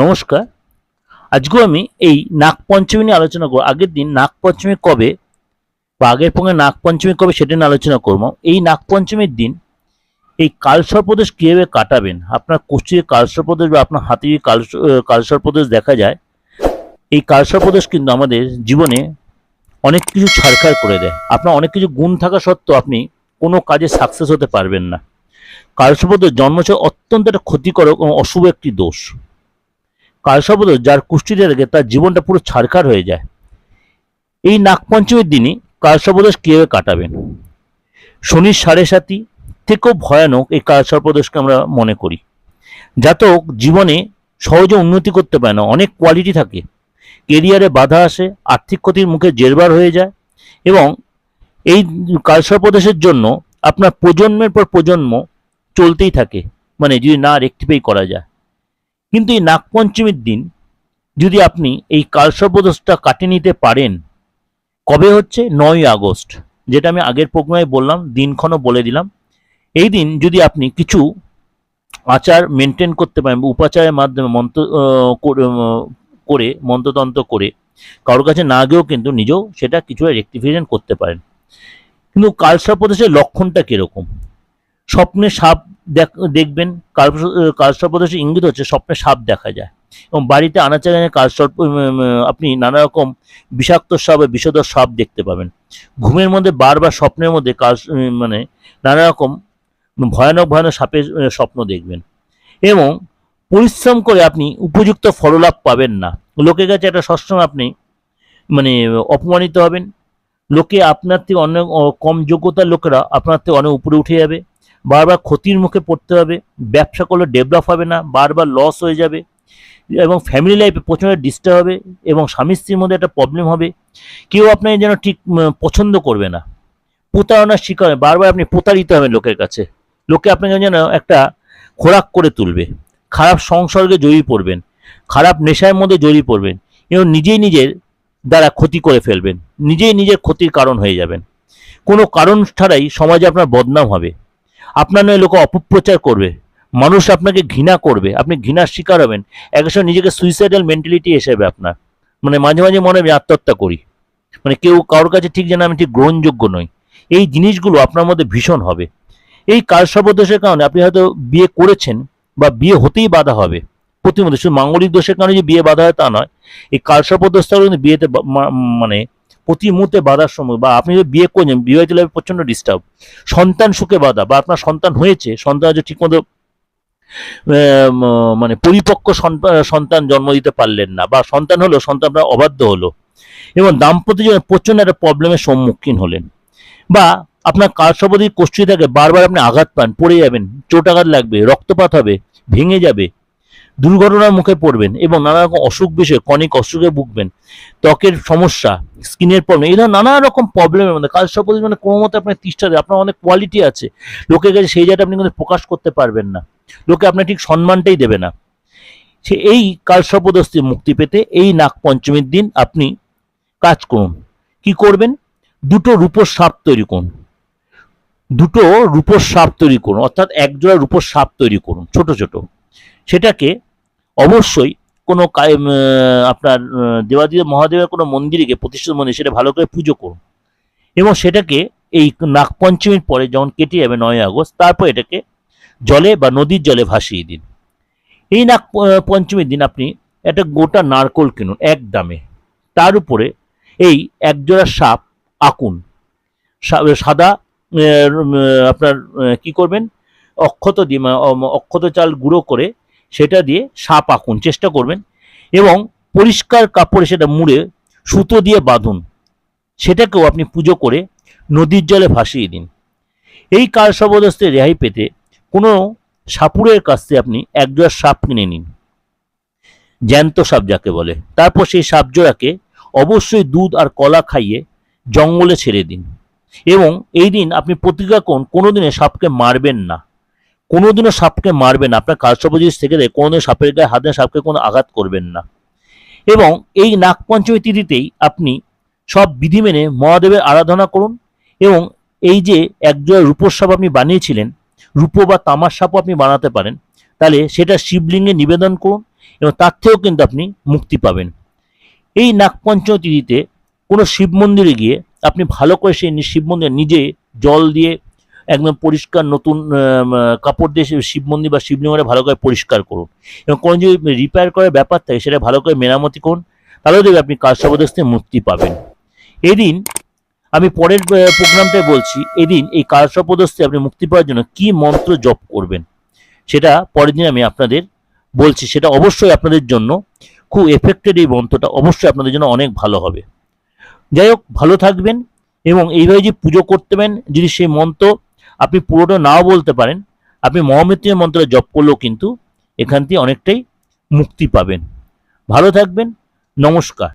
নমস্কার। আজকেও আমি এই নাগ পঞ্চমী নিয়ে আলোচনা করব। আগের দিন নাগ পঞ্চমী কবে বা আগের পঙ্গে নাগ পঞ্চমী কবে সেটা নিয়ে আলোচনা করব। এই নাগ পঞ্চমীর দিন এই কালসর্পদেশ কীভাবে কাটাবেন? আপনার কুষ্টির কালসর্পদেশ বা আপনার হাতে যদি কাল কালসর্পদেশ দেখা যায়। এই কালসর্পদেশ কিন্তু আমাদের জীবনে অনেক কিছু ছাড়খাড় করে দেয়। আপনার অনেক কিছু গুণ থাকা সত্ত্বেও আপনি কোনো কাজে সাকসেস হতে পারবেন না। কালসর্পদেশ জন্মছে অত্যন্ত একটা ক্ষতিকর এবং অশুভ একটি দোষ। কালসর্পদোষ যার কুষ্টিতে থাকে তার জীবনটা পুরো ছাড়খাড় হয়ে যায়। এই নাগপঞ্চমীর দিনই কালসর্পদোষ কীভাবে কাটাবেন? শনির সাড়ে সাতি থেকেও ভয়ানক এই কালসর্পদোষকে আমরা মনে করি। জাতক জীবনে সহজে উন্নতি করতে পারে না, অনেক কোয়ালিটি থাকে। কেরিয়ারে বাধা আসে, আর্থিক ক্ষতির মুখে জেরবার হয়ে যায় এবং এই কালসর্পদোষের জন্য আপনার প্রজন্মের পর প্রজন্ম চলতেই থাকে। মানে যদি না রেক্টিফাই করা যায়। কিন্তু এই নাগপঞ্চমীর দিন যদি আপনি এই কালসর্পদোষটা কাটিয়ে নিতে পারেন কবে হচ্ছে? নয় আগস্ট যেটা আমি আগের প্রোগ্রামে বললাম দিনক্ষণও বলে দিলাম। এই দিন যদি আপনি কিছু আচার মেনটেন করতে পারেন উপাচারের মাধ্যমে মন্ত্র করে, মন্ত্রতন্ত্র করে কারোর কাছে না গিয়েও কিন্তু নিজেও সেটা কিছু রেক্টিফিকেশন করতে পারেন। কিন্তু কালসর্পদোষের লক্ষণটা কীরকম? স্বপ্নে সাপ দেখবেন কাল কালসর্পদোষের ইঙ্গিত হচ্ছে স্বপ্নে সাপ দেখা যায়। এবং বাড়িতে আনাচারে কালসর্প আপনি নানা রকম বিষাক্ত সাপ বা বিষধর সাপ দেখতে পাবেন। ঘুমের মধ্যে বারবার স্বপ্নের মধ্যে কাল মানে নানা রকম ভয়ানক ভয়ানক সাপের স্বপ্ন দেখবেন। এবং পরিশ্রম করে আপনি উপযুক্ত ফললাভ পাবেন না। লোকের কাছে একটা সবসময় আপনি মানে অপমানিত হবেন। লোকে আপনার থেকে অনেক কম যোগ্যতার লোকেরা আপনার থেকে অনেক উপরে উঠে যাবে। বারবার ক্ষতির মুখে পড়তে হবে, ব্যবসা করলে ডেভেলপ হবে না, বারবার লস হয়ে যাবে এবং ফ্যামিলি লাইফে প্রচণ্ড ডিস্টার্ব হবে এবং স্বামী স্ত্রীর মধ্যে একটা প্রবলেম হবে। কেউ আপনাকে যেন ঠিক পছন্দ করবে না। প্রতারণার শিকার। বারবার আপনি প্রতারিত হবেন লোকের কাছে। লোকে আপনাকে যেন একটা খোরাক করে তুলবে। খারাপ সংসর্গে জড়িয়ে পড়বেন, খারাপ নেশার মধ্যে জড়িয়ে পড়বেন এবং নিজেই নিজের দ্বারা ক্ষতি করে ফেলবেন, নিজেই নিজের ক্ষতির কারণ হয়ে যাবেন। কোনো কারণ ছাড়াই সমাজে আপনার বদনাম হবে। আপনার নয়, লোক অপপ্রচার করবে। মানুষ আপনাকে ঘৃণা করবে। আপনি ঘৃণার শিকার হবেন। এক সময় নিজেকে সুইসাইডাল মেন্টালিটি এসেবে আপনার। মানে মাঝে মাঝে মনে হবে আত্মহত্যা করি। মানে কেউ কারোর কাছে ঠিক যেন আমি ঠিক গ্রহণযোগ্য নই। এই জিনিসগুলো আপনার মধ্যে ভীষণ হবে। এই কালসর্পদোষের কারণে আপনি হয়তো বিয়ে করেছেন বা বিয়ে হতেই বাধা হবে। প্রতিমধ্যে শুধু মাঙ্গলিক দোষের কারণে যে বিয়ে বাধা হয় তা নয়। এই কালসর্পদোষটাও কিন্তু বিয়েতে মানে প্রতি মুহূর্তে বাধার সময় বা আপনি যদি বিয়ে করছেন বিবাহিত লাইফে প্রচণ্ড ডিস্টার্ব সন্তান সুখে বাধা, বা আপনার সন্তান হয়েছে, সন্তান হয়তো ঠিকমতো মানে পরিপক্ক সন্তা- সন্তান জন্ম দিতে পারলেন না, বা সন্তান হলো, সন্তান অবাধ্য হলো, এবং দাম্পত্য জীবনে প্রচণ্ড একটা প্রবলেমের সম্মুখীন হলেন, বা আপনার কালসর্পদী কোষ্ঠী থাকে, বারবার আপনি আঘাত পান, পড়ে যাবেন, চোট আঘাত লাগবে, রক্তপাত হবে, ভেঙে যাবে দুর্ঘটনার মুখে পড়বেন এবং নানা রকম অসুখ বিষয়ে কনিক অসুখে ভুগবেন। ত্বকের সমস্যা স্কিনের প্রবলেম এই ধরনের নানা রকম প্রবলেমের মধ্যে। কালসর্পদী মানে কোনো মতে আপনার তিষ্ঠা আপনার অনেক কোয়ালিটি আছে। লোকের কাছে সেই জায়গাটা আপনি কিন্তু প্রকাশ করতে পারবেন না। লোকে আপনার ঠিক সম্মানটাই দেবে না। সে এই কালসর্পদস্তি মুক্তি পেতে এই নাগ পঞ্চমীর দিন আপনি কাজ করুন। কি করবেন? দুটো রূপোর সাপ তৈরি করুন। দুটো রূপোর সাপ তৈরি করুন। অর্থাৎ একজোড়া রূপোর সাপ তৈরি করুন, ছোট ছোট। সেটাকে অবশ্যই কোনো আপনার আহ, দেবাদিদেব মহাদেবের কোনো মন্দিরে গিয়ে প্রতিষ্ঠিত মন্দির সেটা ভালো করে পুজো করুন। এবং সেটাকে এই নাগপঞ্চমীর পরে যখন কেটে যাবে নয় আগস্ট তারপর এটাকে জলে বা নদীর জলে ভাসিয়ে দিন। এই নাগ পঞ্চমীর দিন আপনি একটা গোটা নারকোল কিনুন এক দামে। তার উপরে এই একজোড়া সাপ আঁকুন। সাদা আপনার কি করবেন? অক্ষত দিয়ে অক্ষত চাল গুঁড়ো করে সেটা দিয়ে সাপ আঁকুন, চেষ্টা করবেন। এবং পরিষ্কার কাপড়ে সেটা মুড়ে সুতো দিয়ে বাঁধুন। সেটাকেও আপনি পুজো করে নদীর জলে ভাসিয়ে দিন। এই কালসর্বদস্তে রেহাই পেতে কোনো সাপুরের কাছ থেকে আপনি একজোড়া সাপ কিনে নিন। জ্যান্ত সাপ যাকে বলে। তারপর সেই সাপ জোড়াকে অবশ্যই দুধ আর কলা খাইয়ে জঙ্গলে ছেড়ে দিন। এবং এই দিন আপনি প্রতিজ্ঞা করুন কোনোদিনে সাপকে মারবেন না। কোনোদিনও সাপকে মারবেন না। আপনার কালসর্পজিস থেকে দেয় কোনোদিন সাপের গায়ে হাতে সাপকে কোনো আঘাত করবেন না। এবং এই নাগপঞ্চমী তিথিতেই আপনি সব বিধি মেনে মহাদেবের আরাধনা করুন এবং এই যে একজোড়া রূপোর সাপ আপনি বানিয়েছিলেন, রূপো বা তামার সাপও আপনি বানাতে পারেন, তাহলে সেটা শিবলিঙ্গে নিবেদন করুন এবং তার থেকেও কিন্তু আপনি মুক্তি পাবেন। এই নাগপঞ্চমী তিথিতে কোনো শিব মন্দিরে গিয়ে আপনি ভালো করে সেই শিব মন্দিরে নিজে জল দিয়ে একদম পরিষ্কার নতুন কাপড় দিয়ে শিব মন্দির বা শিবলিঙ্গটা ভালো করে পরিষ্কার করুন। এবং কোনো যদি রিপেয়ার করার ব্যাপার থাকে, সেটা ভালো করে মেরামতি করুন তাহলেও দেখবে আপনি কালসর্পদোষ থেকে মুক্তি পাবেন। এদিন আমি পরের প্রোগ্রামটায় বলছি, এদিন এই কালসর্পদোষ থেকে আপনি মুক্তি পাওয়ার জন্য কি মন্ত্র জপ করবেন? সেটা পরের দিন আমি আপনাদের বলছি, সেটা অবশ্যই আপনাদের জন্য খুব এফেক্টেড এই মন্ত্রটা অবশ্যই আপনাদের জন্য অনেক ভালো হবে। যাই হোক, ভালো থাকবেন এবং এইভাবে যে পুজো করতে পারেন, যদি সেই মন্ত্র আপনি পুরোটা নাও বলতে পারেন। আপনি মহামৃত্যুঞ্জয় মন্ত্র জপ করলেও কিন্তু এখান থেকে অনেকটাই মুক্তি পাবেন। ভালো থাকবেন, নমস্কার।